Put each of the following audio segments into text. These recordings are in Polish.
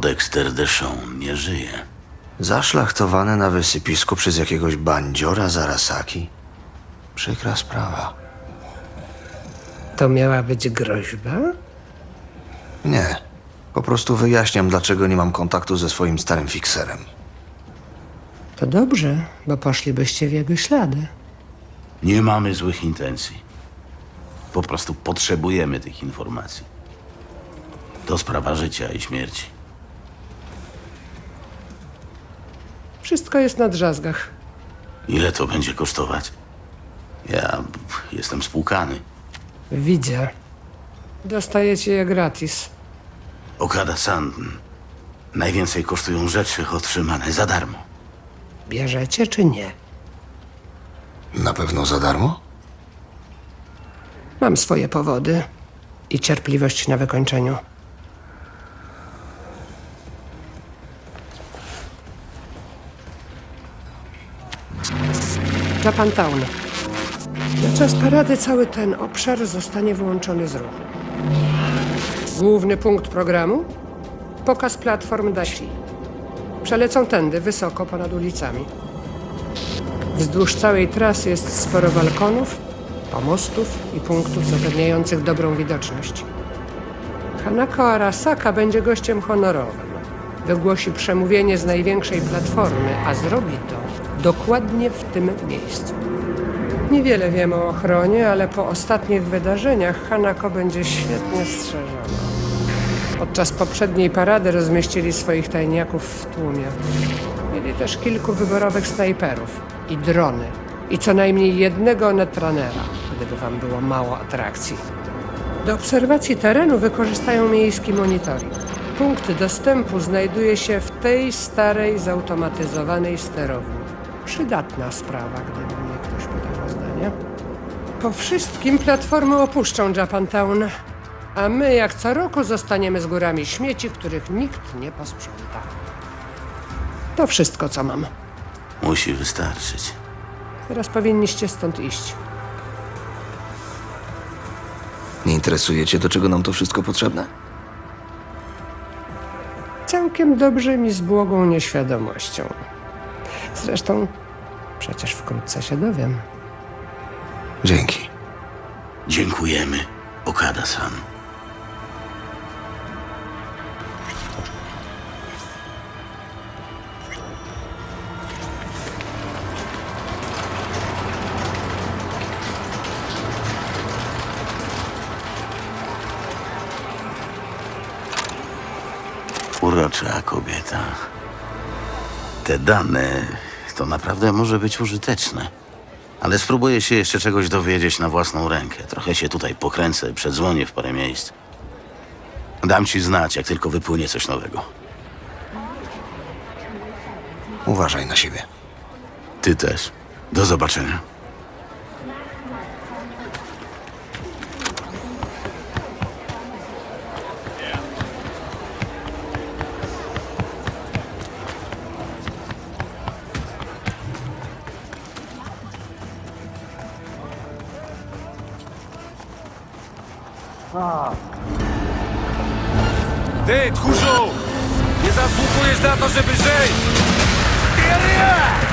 Dexter Deshawn nie żyje. Zaszlachtowane na wysypisku przez jakiegoś bandziora z Arasaki? Przykra sprawa. To miała być groźba? Nie. Po prostu wyjaśniam, dlaczego nie mam kontaktu ze swoim starym fikserem. To dobrze, bo poszlibyście w jego ślady. Nie mamy złych intencji. Po prostu potrzebujemy tych informacji. To sprawa życia i śmierci. Wszystko jest na drzazgach. Ile to będzie kosztować? Ja jestem spłukany. Widzę. Dostajecie je gratis. Okada-san, najwięcej kosztują rzeczy otrzymane za darmo. Bierzecie czy nie? Na pewno za darmo? Mam swoje powody i cierpliwość na wykończeniu. Japantown. Na czas parady cały ten obszar zostanie wyłączony z ruchu. Główny punkt programu? Pokaz platform Dashi. Przelecą tędy, wysoko ponad ulicami. Wzdłuż całej trasy jest sporo balkonów, pomostów i punktów zapewniających dobrą widoczność. Hanako Arasaka będzie gościem honorowym. Wygłosi przemówienie z największej platformy, a zrobi to dokładnie w tym miejscu. Niewiele wiemy o ochronie, ale po ostatnich wydarzeniach Hanako będzie świetnie strzeżona. Podczas poprzedniej parady rozmieścili swoich tajniaków w tłumie. Mieli też kilku wyborowych snajperów i drony. I co najmniej jednego netranera, gdyby wam było mało atrakcji. Do obserwacji terenu wykorzystają miejski monitoring. Punkt dostępu znajduje się w tej starej, zautomatyzowanej sterowni. Przydatna sprawa, gdyby mnie ktoś pytał o zdanie. Po wszystkim platformy opuszczą Japantown, a my jak co roku zostaniemy z górami śmieci, których nikt nie posprząta. To wszystko, co mam. Musi wystarczyć. Teraz powinniście stąd iść. Nie interesuje cię, do czego nam to wszystko potrzebne? Całkiem dobrze mi z błogą nieświadomością. Zresztą przecież wkrótce się dowiem. Dzięki. Dziękujemy, Okada-san. Urocza kobieta. Te dane to naprawdę może być użyteczne. Ale spróbuję się jeszcze czegoś dowiedzieć na własną rękę. Trochę się tutaj pokręcę, przedzwonię w parę miejsc. Dam ci znać, jak tylko wypłynie coś nowego. Uważaj na siebie. Ty też. Do zobaczenia. Ty, tchórzu! Nie zasługujesz na to, żeby żyć! I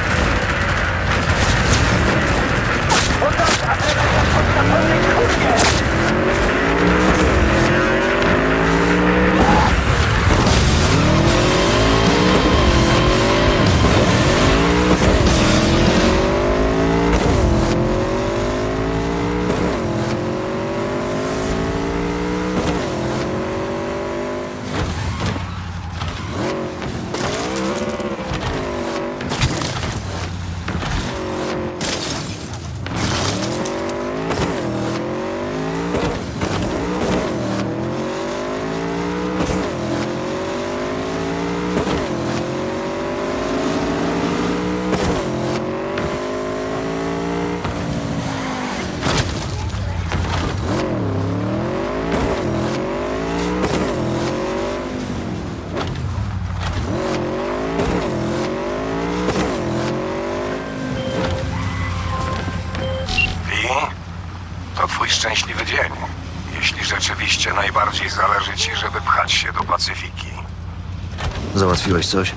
Załatwiłeś coś?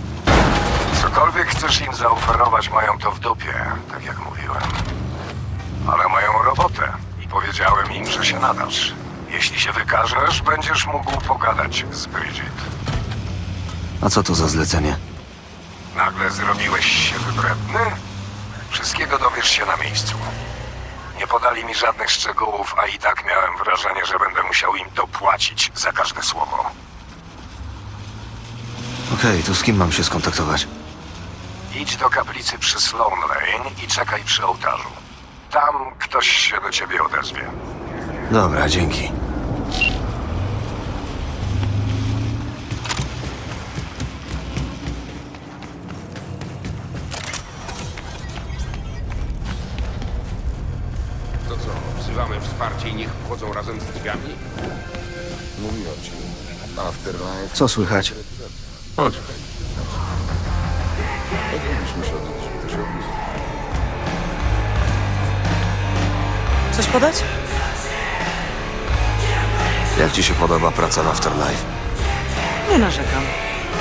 Cokolwiek chcesz im zaoferować, mają to w dupie, tak jak mówiłem. Ale mają robotę i powiedziałem im, że się nadasz. Jeśli się wykażesz, będziesz mógł pogadać z Bridget. A co to za zlecenie? Nagle zrobiłeś się wybredny? Wszystkiego dowiesz się na miejscu. Nie podali mi żadnych szczegółów, a i tak miałem wrażenie, że będę musiał im dopłacić za każde słowo. Okej, to z kim mam się skontaktować? Idź do kaplicy przy Sloan Lane i czekaj przy ołtarzu. Tam ktoś się do ciebie odezwie. Dobra, dzięki. To co, wzywamy wsparcie i niech wchodzą razem z drzwiami? Mówiłem ci. Afterlife. Co słychać? Chodź. Coś podać? Jak ci się podoba praca w Afterlife? Nie narzekam.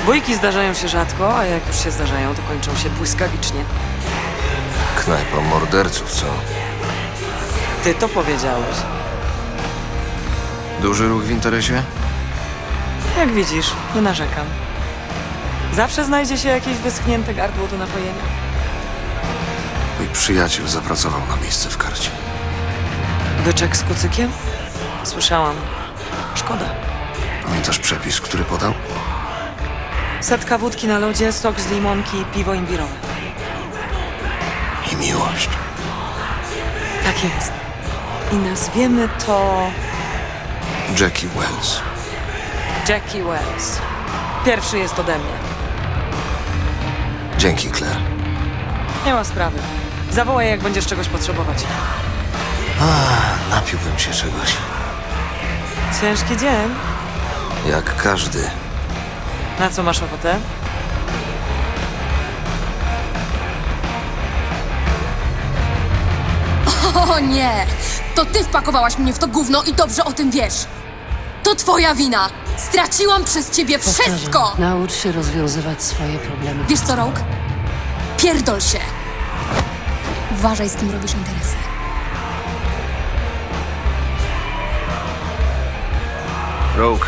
Bójki zdarzają się rzadko, a jak już się zdarzają, to kończą się błyskawicznie. Knajpa morderców, co? Ty to powiedziałeś. Duży ruch w interesie? Jak widzisz, nie narzekam. Zawsze znajdzie się jakieś wyschnięte gardło do napojenia. Mój przyjaciel zapracował na miejsce w karcie. Byczek z kucykiem? Słyszałam. Szkoda. Pamiętasz przepis, który podał? Setka wódki na lodzie, sok z limonki, piwo imbirowe. I miłość. Tak jest. I nazwiemy to Jackie Wells. Jackie Wells. Pierwszy jest ode mnie. Dzięki, Claire. Nie ma sprawy. Zawołaj, jak będziesz czegoś potrzebować. Napiłbym się czegoś. Ciężki dzień. Jak każdy. Na co masz ochotę? O nie! To ty wpakowałaś mnie w to gówno i dobrze o tym wiesz! To twoja wina! Straciłam przez ciebie wszystko! Naucz się rozwiązywać swoje problemy. Wiesz co, Rogue? Pierdol się! Uważaj, z kim robisz interesy. Rogue.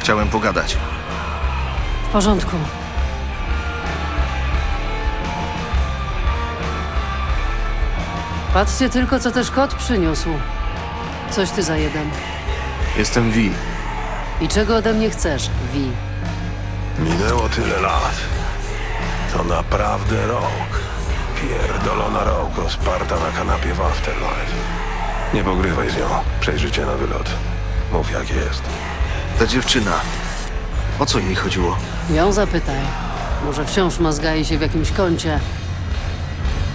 Chciałem pogadać. W porządku. Patrzcie tylko, co też kot przyniósł. Coś ty za jeden. Jestem Vi. I czego ode mnie chcesz, Wi? Minęło tyle lat. To naprawdę rok. Pierdolona rok rozparta na kanapie w Afterlife. Nie pogrywaj z nią. Przejrzycie na wylot. Mów jak jest. Ta dziewczyna. O co jej chodziło? Ją zapytaj. Może wciąż mazgaje się w jakimś kącie.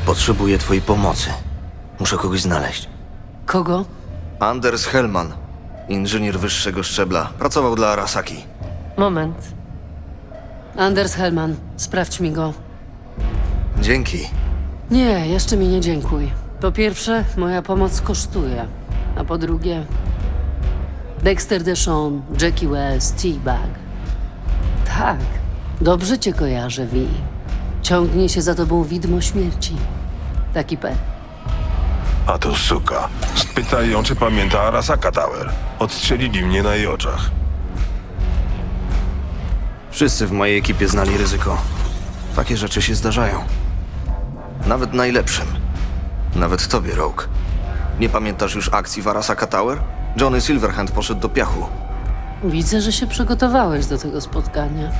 Potrzebuję twojej pomocy. Muszę kogoś znaleźć. Kogo? Anders Hellman. Inżynier wyższego szczebla. Pracował dla Arasaki. Moment. Anders Hellman, sprawdź mi go. Dzięki. Nie, jeszcze mi nie dziękuj. Po pierwsze, moja pomoc kosztuje. A po drugie, Dexter Deshawn, Jackie Wells, T-Bag. Tak, dobrze cię kojarzę, Vi. Ciągnie się za tobą widmo śmierci. Taki P. A to suka. Spytaj ją, czy pamięta Arasaka Tower. Odstrzelili mnie na jej oczach. Wszyscy w mojej ekipie znali ryzyko. Takie rzeczy się zdarzają. Nawet najlepszym. Nawet tobie, Rogue. Nie pamiętasz już akcji w Arasaka Tower? Johnny Silverhand poszedł do piachu. Widzę, że się przygotowałeś do tego spotkania.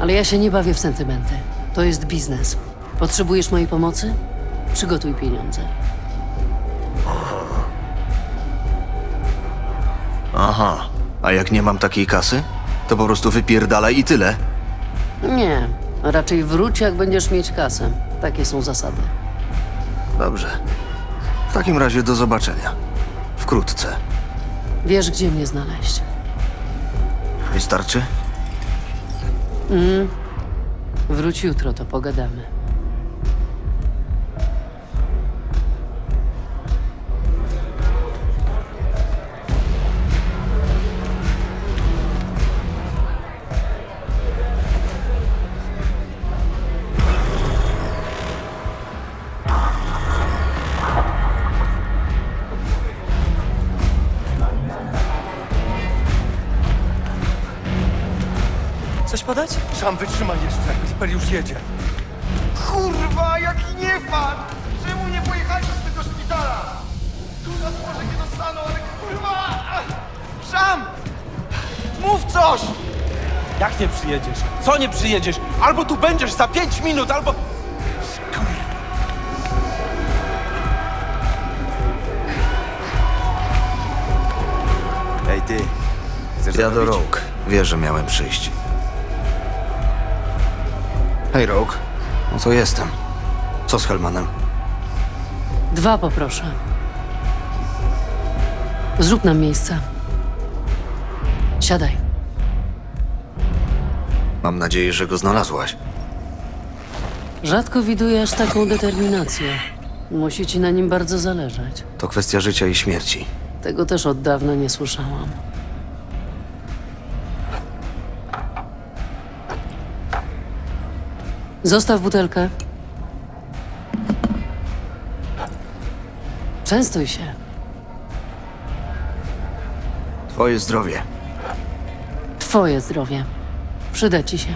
Ale ja się nie bawię w sentymenty. To jest biznes. Potrzebujesz mojej pomocy? Przygotuj pieniądze. Aha. A jak nie mam takiej kasy? To po prostu wypierdalaj i tyle. Nie, raczej wróć, jak będziesz mieć kasę. Takie są zasady. Dobrze. W takim razie do zobaczenia. Wkrótce. Wiesz, gdzie mnie znaleźć. Wystarczy? Wróć jutro, to pogadamy. Sam wytrzymaj jeszcze, Zipper już jedzie. Kurwa, jaki niefan! Czemu nie pojechaliśmy do tego szpitala? Tu nas może nie dostaną, ale kurwa! Szam! Mów coś! Jak nie przyjedziesz? Co nie przyjedziesz? Albo tu będziesz za pięć minut, albo... Ej, ty. Chcesz Ja do? Rogue. Wiesz, że miałem przyjść. Hej, Rogue. No to jestem. Co z Helmanem? Dwa poproszę. Zrób nam miejsce. Siadaj. Mam nadzieję, że go znalazłaś. Rzadko widuję aż taką determinację. Musi ci na nim bardzo zależeć. To kwestia życia i śmierci. Tego też od dawna nie słyszałam. Zostaw butelkę. Częstuj się. Twoje zdrowie. Twoje zdrowie. Przyda ci się.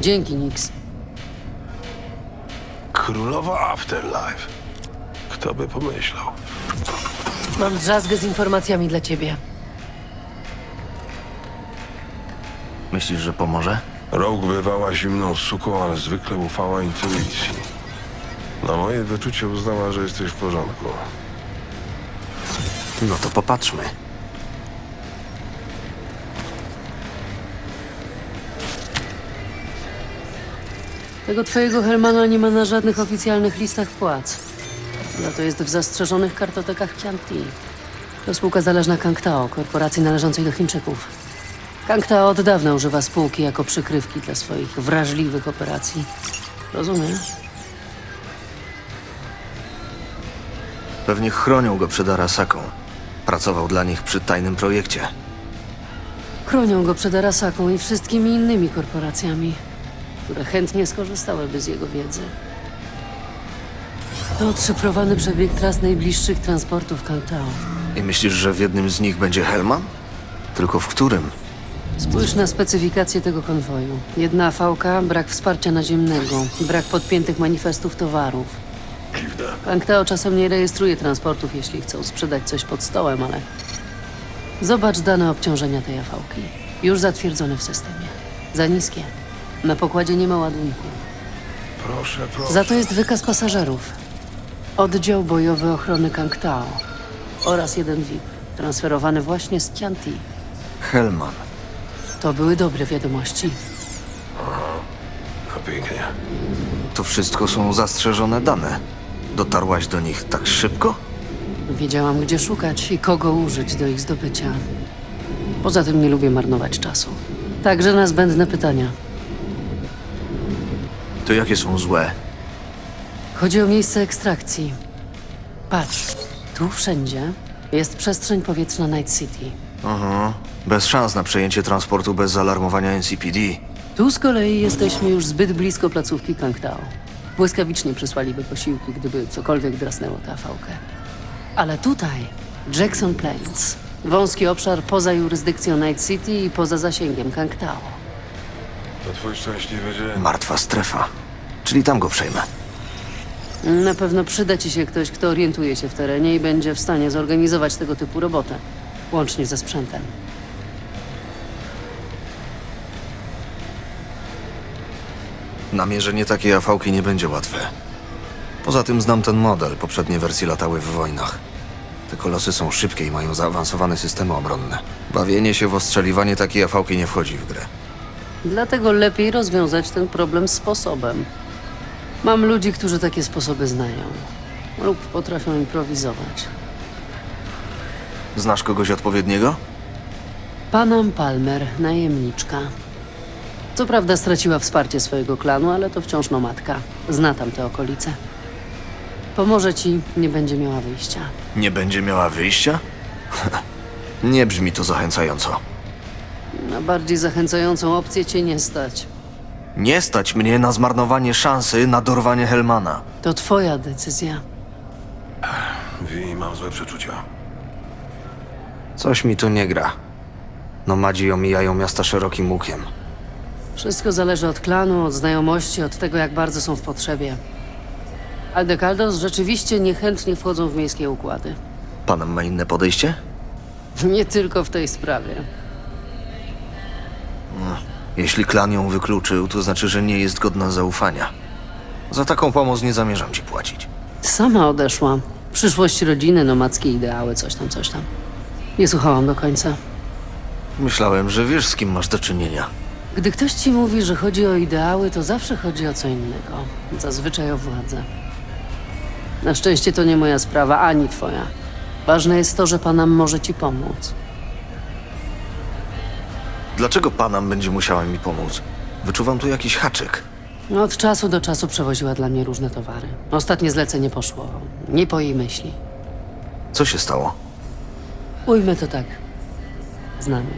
Dzięki, Nix. Królowa Afterlife. Kto by pomyślał? Mam drzazgę z informacjami dla ciebie. Myślisz, że pomoże? Rogue bywała zimną suką, ale zwykle ufała intuicji. Na moje wyczucie uznała, że jesteś w porządku. No to popatrzmy. Tego twojego Helmana nie ma na żadnych oficjalnych listach płac. Za to jest w zastrzeżonych kartotekach Chianti. To spółka zależna Kangtao, korporacji należącej do Chińczyków. Kangtao od dawna używa spółki jako przykrywki dla swoich wrażliwych operacji. Rozumiesz? Pewnie chronią go przed Arasaką. Pracował dla nich przy tajnym projekcie. Chronią go przed Arasaką i wszystkimi innymi korporacjami, które chętnie skorzystałyby z jego wiedzy. To odszyfrowany przebieg tras najbliższych transportów Kangtao. I myślisz, że w jednym z nich będzie Helman? Tylko w którym? Spójrz na specyfikację tego konwoju. Jedna fałka, brak wsparcia naziemnego, brak podpiętych manifestów towarów. Kangtao czasem nie rejestruje transportów, jeśli chcą sprzedać coś pod stołem, ale... Zobacz dane obciążenia tej fałki. Już zatwierdzone w systemie. Za niskie. Na pokładzie nie ma ładunku. Proszę, proszę. Za to jest wykaz pasażerów. Oddział bojowy ochrony Kangtao oraz jeden VIP, transferowany właśnie z Chianti. Helman. To były dobre wiadomości. No pięknie. To wszystko są zastrzeżone dane. Dotarłaś do nich tak szybko? Wiedziałam, gdzie szukać i kogo użyć do ich zdobycia. Poza tym nie lubię marnować czasu. Także na zbędne pytania. To jakie są złe? Chodzi o miejsce ekstrakcji. Patrz, tu wszędzie jest przestrzeń powietrzna Night City. Aha. Bez szans na przejęcie transportu bez zaalarmowania NCPD. Tu z kolei jesteśmy już zbyt blisko placówki Kangtao. Błyskawicznie przysłaliby posiłki, gdyby cokolwiek drasnęło tę fałkę. Ale tutaj Jackson Plains. Wąski obszar poza jurysdykcją Night City i poza zasięgiem Kangtao. To twój szczęśliwy dzień. Martwa strefa. Czyli tam go przejmę. Na pewno przyda ci się ktoś, kto orientuje się w terenie i będzie w stanie zorganizować tego typu robotę, łącznie ze sprzętem. Namierzenie takiej afałki nie będzie łatwe. Poza tym znam ten model. Poprzednie wersje latały w wojnach. Te kolosy są szybkie i mają zaawansowane systemy obronne. Bawienie się w ostrzeliwanie takiej afałki nie wchodzi w grę. Dlatego lepiej rozwiązać ten problem sposobem. Mam ludzi, którzy takie sposoby znają lub potrafią improwizować. Znasz kogoś odpowiedniego? Panam Palmer, najemniczka. Co prawda straciła wsparcie swojego klanu, ale to wciąż nomadka. Zna tam te okolice. Pomoże ci, nie będzie miała wyjścia. Nie będzie miała wyjścia? nie brzmi to zachęcająco. Na bardziej zachęcającą opcję cię nie stać. Nie stać mnie na zmarnowanie szansy na dorwanie Helmana. To twoja decyzja. Wi, mam złe przeczucia. Coś mi tu nie gra. Nomadzi omijają miasta szerokim łukiem. Wszystko zależy od klanu, od znajomości, od tego, jak bardzo są w potrzebie. Aldekaldos rzeczywiście niechętnie wchodzą w miejskie układy. Panam ma inne podejście? Nie tylko w tej sprawie. Jeśli klan ją wykluczył, to znaczy, że nie jest godna zaufania. Za taką pomoc nie zamierzam ci płacić. Sama odeszła. Przyszłość rodziny, nomadzkie ideały, coś tam, coś tam. Nie słuchałam do końca. Myślałem, że wiesz, z kim masz do czynienia. Gdy ktoś ci mówi, że chodzi o ideały, to zawsze chodzi o co innego. Zazwyczaj o władzę. Na szczęście to nie moja sprawa, ani twoja. Ważne jest to, że Panam może ci pomóc. Dlaczego Panam będzie musiała mi pomóc? Wyczuwam tu jakiś haczyk. Od czasu do czasu przewoziła dla mnie różne towary. Ostatnie zlecenie poszło nie po jej myśli. Co się stało? Ujmę to tak. Znam ją.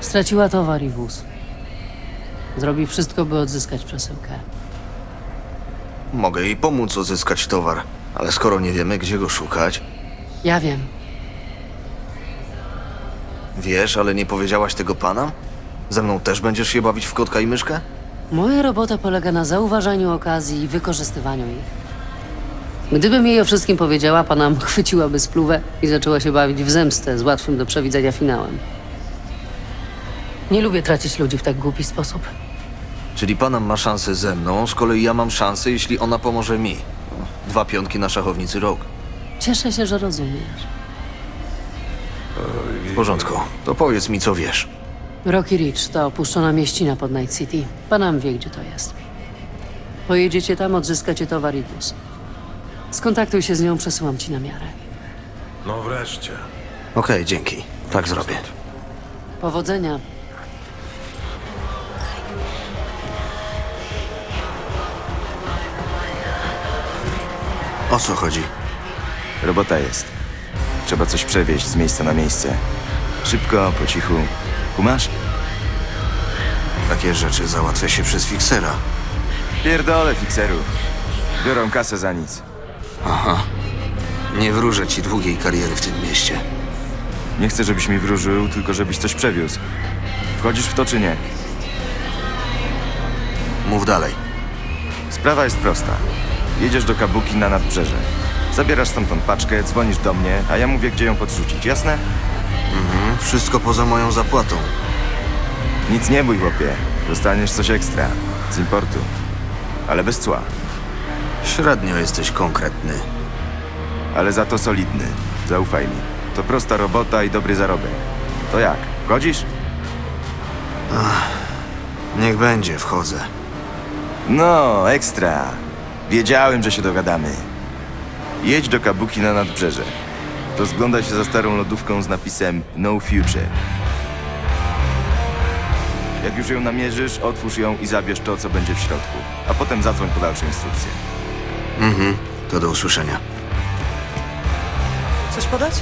Straciła towar i wóz. Zrobi wszystko, by odzyskać przesyłkę. Mogę jej pomóc odzyskać towar, ale skoro nie wiemy, gdzie go szukać, Ja wiem. Wiesz, ale nie powiedziałaś tego Panam? Ze mną też będziesz się bawić w kotka i myszkę? Moja robota polega na zauważaniu okazji i wykorzystywaniu ich. Gdybym jej o wszystkim powiedziała, Panam chwyciłaby spluwę i zaczęła się bawić w zemstę z łatwym do przewidzenia finałem. Nie lubię tracić ludzi w tak głupi sposób. Czyli Panam ma szansę ze mną, z kolei ja mam szansę, jeśli ona pomoże mi. Dwa pionki na szachownicy Rogue. Cieszę się, że rozumiesz. W porządku. To powiedz mi, co wiesz. Rocky Ridge to opuszczona mieścina pod Night City. Panam wie, gdzie to jest. Pojedziecie tam, odzyskacie towar i wóz. Skontaktuj się z nią, przesyłam ci na miarę. No wreszcie. Okej, dzięki. Tak zrobię. Powodzenia. O co chodzi? Robota jest. Trzeba coś przewieźć z miejsca na miejsce. Szybko, po cichu. Kumasz? Takie rzeczy załatwia się przez fiksera. Pierdolę fikserów. Biorą kasę za nic. Aha. Nie wróżę ci długiej kariery w tym mieście. Nie chcę, żebyś mi wróżył, tylko żebyś coś przewiózł. Wchodzisz w to czy nie? Mów dalej. Sprawa jest prosta. Jedziesz do Kabuki na nadbrzeże. Zabierasz stamtąd paczkę, dzwonisz do mnie, a ja mówię, gdzie ją podrzucić, jasne? Mhm. Wszystko poza moją zapłatą. Nic nie bój, chłopie. Dostaniesz coś ekstra. Z importu. Ale bez cła. Średnio jesteś konkretny. Ale za to solidny. Zaufaj mi. To prosta robota i dobry zarobek. To jak? Wchodzisz? Niech będzie, wchodzę. No, ekstra. Wiedziałem, że się dogadamy. Jedź do Kabuki na nadbrzeże. Rozglądaj się za starą lodówką z napisem No Future. Jak już ją namierzysz, otwórz ją i zabierz to, co będzie w środku. A potem zadzwoń po dalsze instrukcje. Mhm. To do usłyszenia. Coś podać?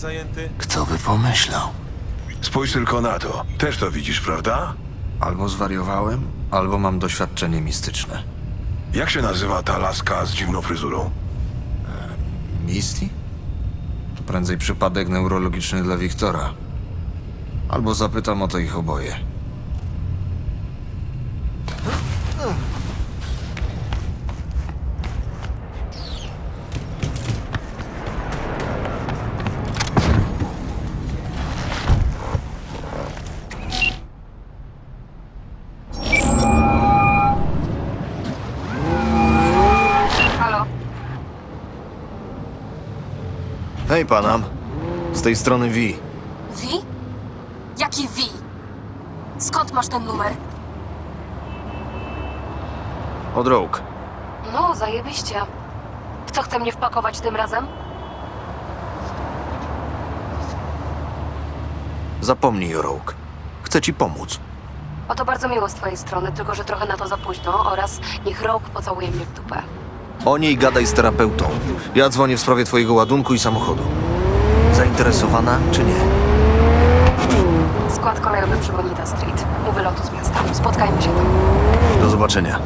Zajęty? Kto by pomyślał? Spójrz tylko na to. Też to widzisz, prawda? Albo zwariowałem, albo mam doświadczenie mistyczne. Jak się nazywa ta laska z dziwną fryzurą? Misty? To prędzej przypadek neurologiczny dla Wiktora. Albo zapytam o to ich oboje. Hej, Panam. Z tej strony V. Wi? Jaki Wi? Skąd masz ten numer? Od Rogue. No, zajebiście. Co chce mnie wpakować tym razem? Zapomnij o Rogue. Chcę ci pomóc. O to bardzo miło z twojej strony, tylko że trochę na to za późno oraz niech Rogue pocałuje mnie w dupę. O niej gadaj z terapeutą. Ja dzwonię w sprawie twojego ładunku i samochodu. Zainteresowana czy nie? Skład kolejowy przy Bonita Street. U wylotu z miasta. Spotkajmy się tam. Do zobaczenia.